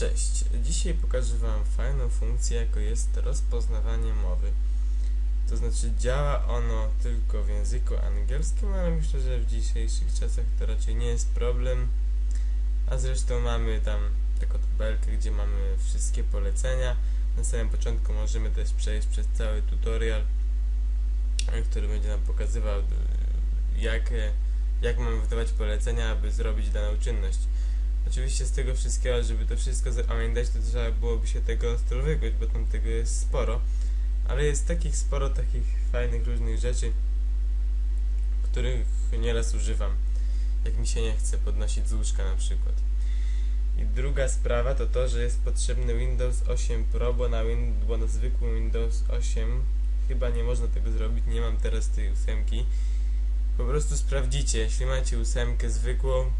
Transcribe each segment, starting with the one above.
Cześć, dzisiaj pokażę Wam fajną funkcję, jaką jest rozpoznawanie mowy. To znaczy działa ono tylko w języku angielskim, ale myślę, że w dzisiejszych czasach to raczej nie jest problem. A zresztą mamy tam taką tabelkę, gdzie mamy wszystkie polecenia. Na samym początku możemy też przejść przez cały tutorial, który będzie nam pokazywał jak, jak mamy wydawać polecenia, aby zrobić daną czynność. Oczywiście z tego wszystkiego, żeby to wszystko zapamiętać, to trzeba byłoby się tego strowygać, bo tam tego jest sporo. Ale jest takich sporo takich fajnych różnych rzeczy, których nieraz używam. Jak mi się nie chce podnosić z łóżka na przykład. I druga sprawa to to, że jest potrzebny Windows 8 Pro, bo na, win bo na zwykłym Windows 8 chyba nie można tego zrobić, nie mam teraz tej ósemki. Po prostu sprawdzicie, jeśli macie ósemkę zwykłą,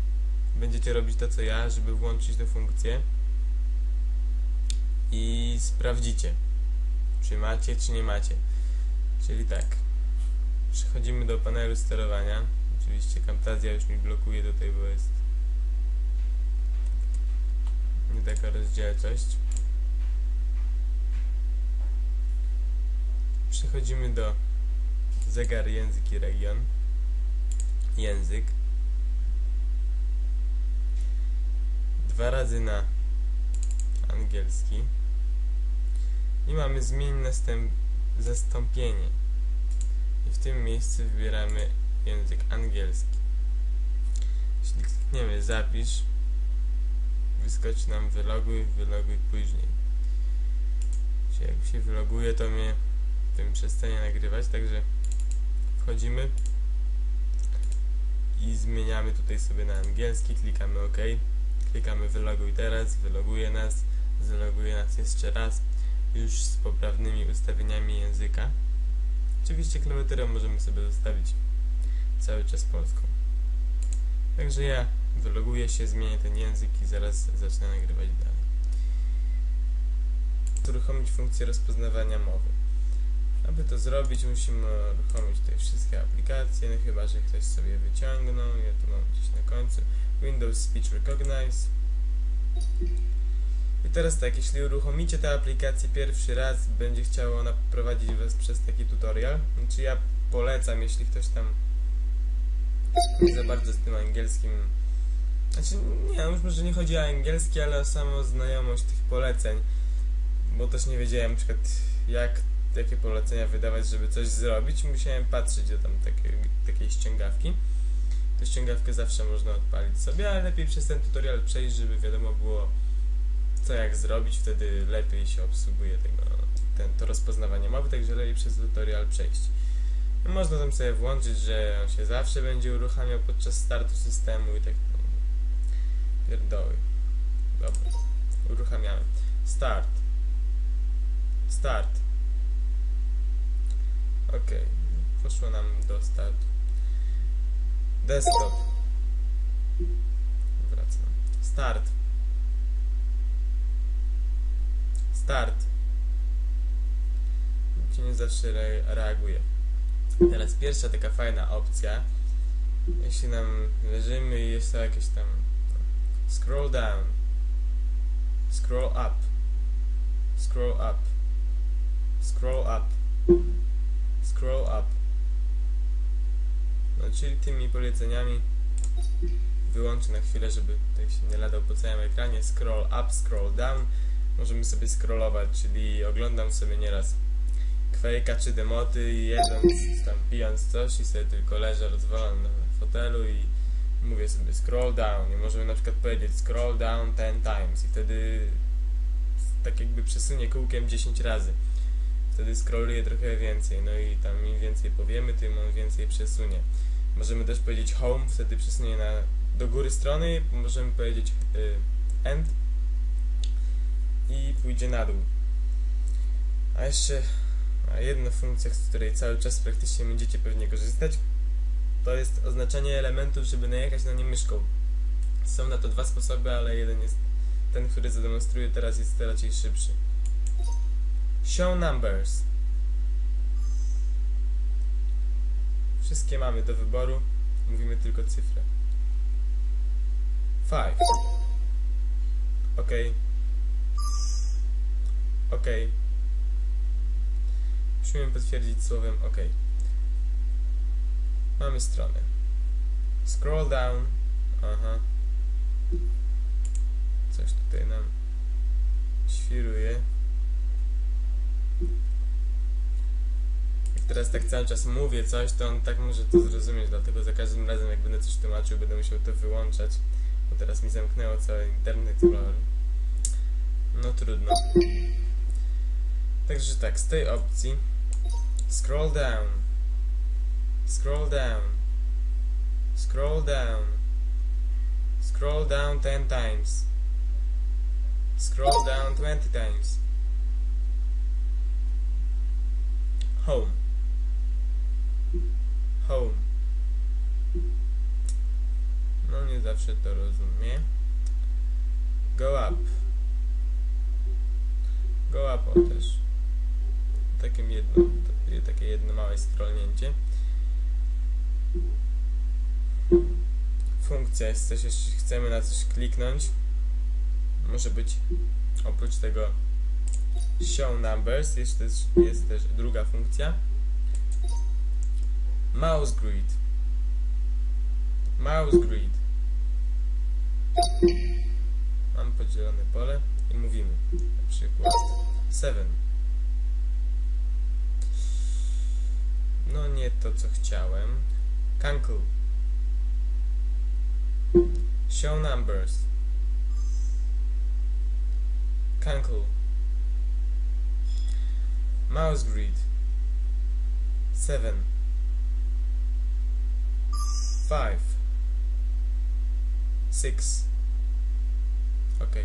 będziecie robić to co ja, żeby włączyć tę funkcję i sprawdzicie, czy macie, czy nie macie. Czyli tak, przechodzimy do panelu sterowania. Oczywiście Camtasia już mi blokuje tutaj, bo jest nie taka rozdzielczość. Przechodzimy do zegar, język i region. Język. Dwa razy na angielski. I mamy zmień następ zastąpienie. I w tym miejscu wybieramy język angielski. Jeśli klikniemy zapisz wyskoczy nam wyloguj, wyloguj później. Czyli jak się wyloguje to mnie tym przestanie nagrywać także wchodzimy. I zmieniamy tutaj sobie na angielski, klikamy OK Klikamy wyloguj teraz, wyloguje nas, zaloguje nas jeszcze raz, już z poprawnymi ustawieniami języka. Oczywiście klawiaturę możemy sobie zostawić cały czas polską. Także ja wyloguję się, zmienię ten język i zaraz zacznę nagrywać dalej. Uruchomić funkcję rozpoznawania mowy. Aby to zrobić musimy uruchomić tutaj wszystkie aplikacje, no chyba, że ktoś sobie wyciągnął, ja tu mam gdzieś na końcu. Windows Speech Recognize. I teraz tak, jeśli uruchomicie tę aplikację pierwszy raz, będzie chciało ona prowadzić Was przez taki tutorial. Znaczy ja polecam, jeśli ktoś tam za bardzo z tym angielskim znaczy, nie, no już może nie chodzi o angielski, ale o samą znajomość tych poleceń, bo też nie wiedziałem na przykład jak, jakie polecenia wydawać, żeby coś zrobić, musiałem patrzeć do tam takie, takiej ściągawki. Tę ściągawkę zawsze można odpalić sobie, ale lepiej przez ten tutorial przejść, żeby wiadomo było co jak zrobić, wtedy lepiej się obsługuje tego, ten, to rozpoznawanie mowy, także lepiej przez tutorial przejść. No, można tam sobie włączyć, że on się zawsze będzie uruchamiał podczas startu systemu i tak pierdoły. Dobra, uruchamiamy. Start. Start. Ok, poszło nam do startu. Desktop. Wracam. Start. Start. Ci nie zawsze re reaguje. Teraz pierwsza taka fajna opcja. Jeśli nam leżymy i jest to jakieś tam scroll down, scroll up, scroll up, scroll up, scroll up. No, czyli tymi poleceniami wyłączę na chwilę, żeby tutaj się nie ladał po całym ekranie. Scroll up, scroll down. Możemy sobie scrollować, czyli oglądam sobie nieraz Quake'a czy demoty i jedząc, tam pijąc coś i sobie tylko leżę rozwalony na fotelu i mówię sobie scroll down i możemy na przykład powiedzieć scroll down 10 times i wtedy tak jakby przesunie kółkiem 10 razy wtedy scrolluje trochę więcej no i tam im więcej powiemy tym on więcej przesunie Możemy też powiedzieć home, wtedy przesunie na, do góry strony. Możemy powiedzieć y, end i pójdzie na dół. A jeszcze jedna funkcja, z której cały czas praktycznie będziecie pewnie korzystać, to jest oznaczenie elementów, żeby najechać na nie myszką. Są na to dwa sposoby, ale jeden jest ten, który zademonstruję teraz, jest raczej szybszy. Show numbers. Wszystkie mamy do wyboru. Mówimy tylko cyfrę. 5. OK. OK. Musimy potwierdzić słowem OK. Mamy stronę. Scroll down. Aha. Coś tutaj nam świruje. Jak teraz tak cały czas mówię coś, to on tak może to zrozumieć, dlatego za każdym razem jak będę coś tłumaczył, będę musiał to wyłączać. Bo teraz mi zamknęło cały Internet. No trudno. Także tak, z tej opcji scroll down, scroll down, scroll down, scroll down 10 times, scroll down 20 times, home, home. No nie zawsze to rozumie. Go up. Go up o też. Takim jedno, takie jedno małe scrollnięcie. Funkcja jest coś, jeśli chcemy na coś kliknąć. Może być oprócz tego show numbers, jest też, jest też druga funkcja. Mouse grid. Mouse grid. Mam podzielone pole i mówimy na przykład 7. No nie to co chciałem. Cancel. Show numbers. Cancel. Mouse grid. 7. 5. 6. Ok.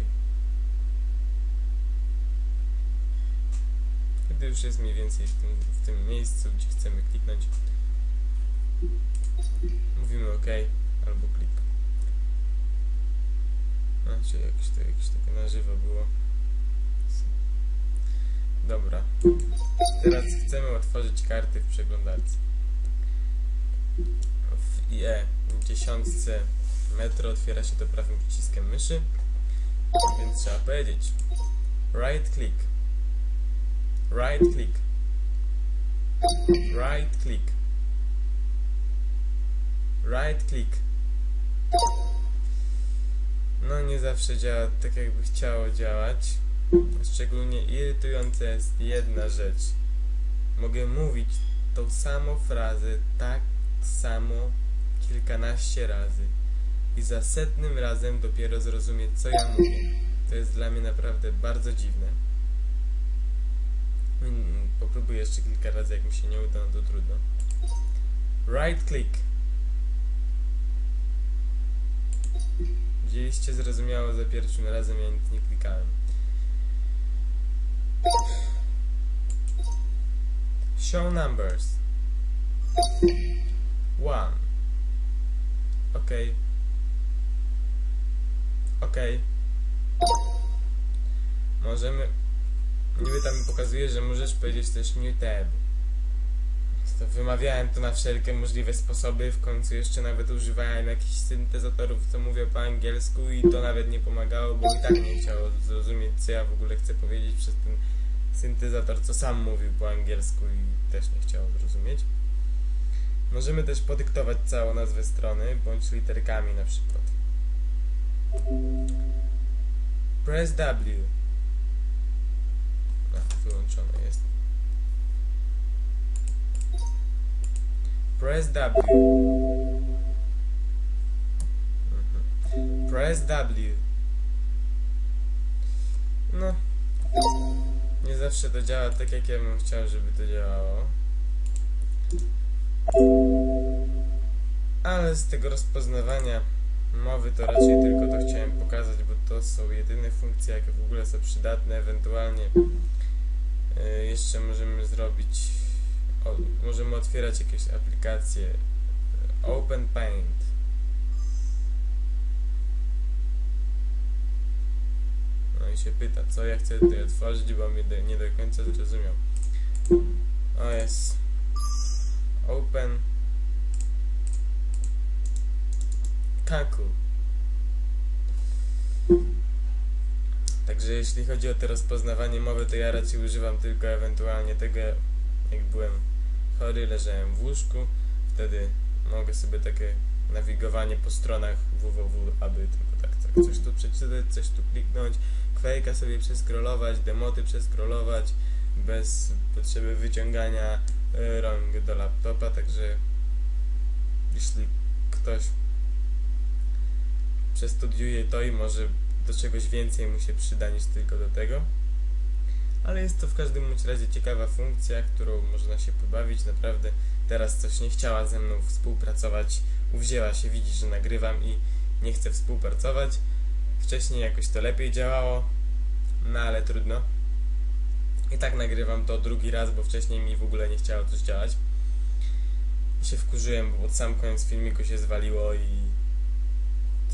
Kiedy już jest mniej więcej w tym, w tym miejscu, gdzie chcemy kliknąć, mówimy OK albo klik. Znaczy jakieś to jakieś takie na żywo było. Dobra. Teraz chcemy otworzyć karty w przeglądarce. W IE dziesiątce metro otwiera się to prawym przyciskiem myszy, więc trzeba powiedzieć right click, right click, right click, right click. No nie zawsze działa tak jakby chciało działać. Szczególnie irytująca jest jedna rzecz. Mogę mówić tą samą frazę tak samo kilkanaście razy i za setnym razem dopiero zrozumieć, co ja mówię. To jest dla mnie naprawdę bardzo dziwne. Mm, Popróbuję jeszcze kilka razy, jak mi się nie uda, no to trudno. Right click. Widzieliście, zrozumiało za pierwszym razem, ja nic nie klikałem. Show numbers. One. Okej. Okej. Możemy... Niby tam pokazuje, że możesz powiedzieć też new tab. To wymawiałem to na wszelkie możliwe sposoby, w końcu jeszcze nawet używałem jakichś syntezatorów, co mówię po angielsku i to nawet nie pomagało, bo i tak nie chciało zrozumieć, co ja w ogóle chcę powiedzieć przez ten syntezator, co sam mówił po angielsku i też nie chciało zrozumieć. Możemy też podyktować całą nazwę strony, bądź literkami na przykład. Press W. A, wyłączone jest. Press W. Mhm. Press W. No. Nie zawsze to działa tak, jak ja bym chciał, żeby to działało. Ale z tego rozpoznawania mowy to raczej tylko to chciałem pokazać, bo to są jedyne funkcje, jakie w ogóle są przydatne. Ewentualnie y, jeszcze możemy zrobić, o, możemy otwierać jakieś aplikacje. Open Paint. No i się pyta, co ja chcę tutaj otworzyć, bo mnie do, nie do końca zrozumiał. O jest. Open. Kaku. Także jeśli chodzi o to rozpoznawanie mowy, to ja raczej używam tylko ewentualnie tego, jak byłem chory, leżałem w łóżku, wtedy mogę sobie takie nawigowanie po stronach www, aby tylko tak, tak coś tu przeczytać, coś tu kliknąć, kwejka sobie przeskrolować, demoty przeskrolować bez potrzeby wyciągania e, rąk do laptopa, także jeśli ktoś przestudiuje to i może do czegoś więcej mu się przyda niż tylko do tego. Ale jest to w każdym razie ciekawa funkcja, którą można się pobawić. Naprawdę teraz coś nie chciała ze mną współpracować. Uwzięła się, widzi, że nagrywam i nie chce współpracować. Wcześniej jakoś to lepiej działało, no ale trudno. I tak nagrywam to drugi raz, bo wcześniej mi w ogóle nie chciało coś działać. I się wkurzyłem, bo pod sam koniec filmiku się zwaliło i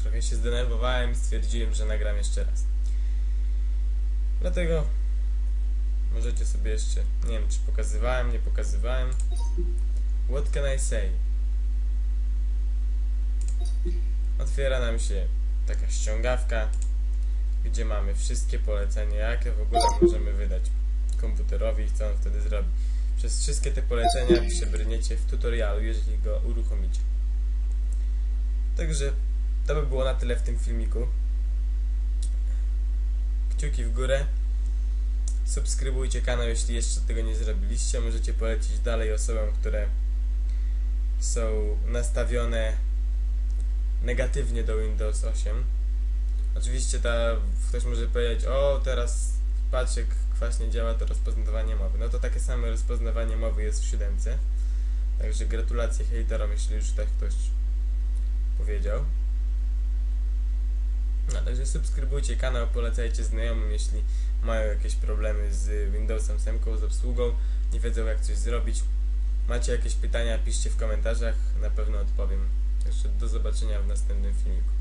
trochę się zdenerwowałem i stwierdziłem, że nagram jeszcze raz. Dlatego możecie sobie jeszcze, nie wiem czy pokazywałem, nie pokazywałem. What can I say? Otwiera nam się taka ściągawka, gdzie mamy wszystkie polecenia, jakie w ogóle możemy wydać komputerowi i co on wtedy zrobi. Przez wszystkie te polecenia przebrniecie w tutorialu, jeżeli go uruchomicie. Także to by było na tyle w tym filmiku. Kciuki w górę. Subskrybujcie kanał, jeśli jeszcze tego nie zrobiliście. Możecie polecić dalej osobom, które są nastawione negatywnie do Windows 8. Oczywiście ta, ktoś może powiedzieć, o teraz patrz jak kwaśnie działa to rozpoznawanie mowy. No to takie same rozpoznawanie mowy jest w siódemce. Także gratulacje hejterom, jeśli już tak ktoś powiedział. No, także subskrybujcie kanał, polecajcie znajomym, jeśli mają jakieś problemy z Windowsem 7, z obsługą, nie wiedzą jak coś zrobić. Macie jakieś pytania, piszcie w komentarzach, na pewno odpowiem. Jeszcze do zobaczenia w następnym filmiku.